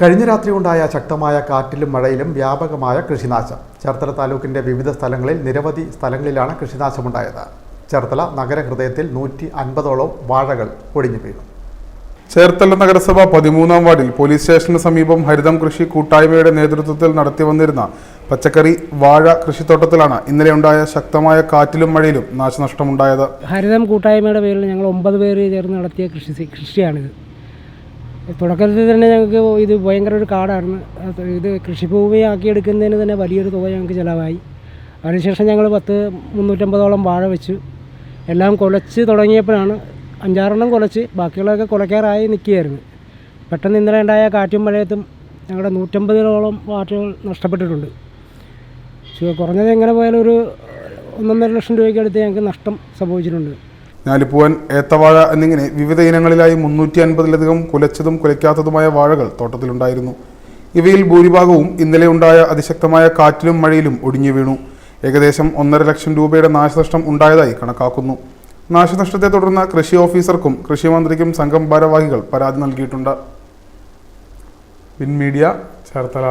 കഴിഞ്ഞ രാത്രി ഉണ്ടായ ശക്തമായ കാറ്റിലും മഴയിലും വ്യാപകമായ കൃഷിനാശം. ചേർത്തല താലൂക്കിന്റെ വിവിധ സ്ഥലങ്ങളിൽ നിരവധി സ്ഥലങ്ങളിലാണ് കൃഷിനാശമുണ്ടായത്. ചേർത്തല നഗരഹൃദയത്തിൽ നൂറ്റി അൻപതോളം വാഴകൾ ഒടിഞ്ഞു വീണു. ചേർത്തല നഗരസഭ പതിമൂന്നാം വാർഡിൽ പോലീസ് സ്റ്റേഷന് സമീപം ഹരിതം കൃഷി കൂട്ടായ്മയുടെ നേതൃത്വത്തിൽ നടത്തി വന്നിരുന്ന പച്ചക്കറി വാഴ കൃഷിത്തോട്ടത്തിലാണ് ഇന്നലെ ഉണ്ടായ ശക്തമായ കാറ്റിലും മഴയിലും നാശനഷ്ടമുണ്ടായത്. ഹരിതം കൂട്ടായ്മയുടെ പേരിൽ ഞങ്ങൾ ഒമ്പത് പേര് ചേർന്ന് നടത്തിയ കൃഷി കൃഷിയാണിത്. തുടക്കത്തിൽ തന്നെ ഞങ്ങൾക്ക് ഇത് ഭയങ്കര ഒരു കാടായിരുന്നു. ഇത് കൃഷിഭൂമി എടുക്കുന്നതിന് തന്നെ വലിയൊരു തുക ഞങ്ങൾക്ക് ചിലവായി. അതിനുശേഷം ഞങ്ങൾ പത്ത് മുന്നൂറ്റമ്പതോളം വാഴ വെച്ചു. എല്ലാം കുലച്ച് തുടങ്ങിയപ്പോഴാണ് അഞ്ചാറെണ്ണം കുലച്ച് ബാക്കിയുള്ളതൊക്കെ കുലയ്ക്കാറായി നിൽക്കുകയായിരുന്നു. പെട്ടെന്ന് ഇന്നലെ ഉണ്ടായ കാറ്റും മഴയത്തും ഞങ്ങളുടെ നൂറ്റമ്പതിലോളം വാറ്റുകൾ നഷ്ടപ്പെട്ടിട്ടുണ്ട്. കുറഞ്ഞത് എങ്ങനെ പോയാലും ഒരു ഒന്നൊന്നര ലക്ഷം രൂപയ്ക്ക് അടുത്ത് ഞങ്ങൾക്ക് നഷ്ടം സംഭവിച്ചിട്ടുണ്ട്. ഞാലിപ്പൂവൻ ഏത്തവാഴ എന്നിങ്ങനെ വിവിധ ഇനങ്ങളിലായി മുന്നൂറ്റി അൻപതിലധികം കുലച്ചതും കുലയ്ക്കാത്തതുമായ വാഴകൾ തോട്ടത്തിലുണ്ടായിരുന്നു. ഇവയിൽ ഭൂരിഭാഗവും ഇന്നലെ ഉണ്ടായ അതിശക്തമായ കാറ്റിലും മഴയിലും ഒടിഞ്ഞു വീണു. ഏകദേശം ഒന്നര ലക്ഷം രൂപയുടെ നാശനഷ്ടം ഉണ്ടായതായി കണക്കാക്കുന്നു. നാശനഷ്ടത്തെ തുടർന്ന് കൃഷി ഓഫീസർക്കും കൃഷിമന്ത്രിക്കും സംഘം ഭാരവാഹികൾ പരാതി നൽകിയിട്ടുണ്ട്. Win media Cherthala.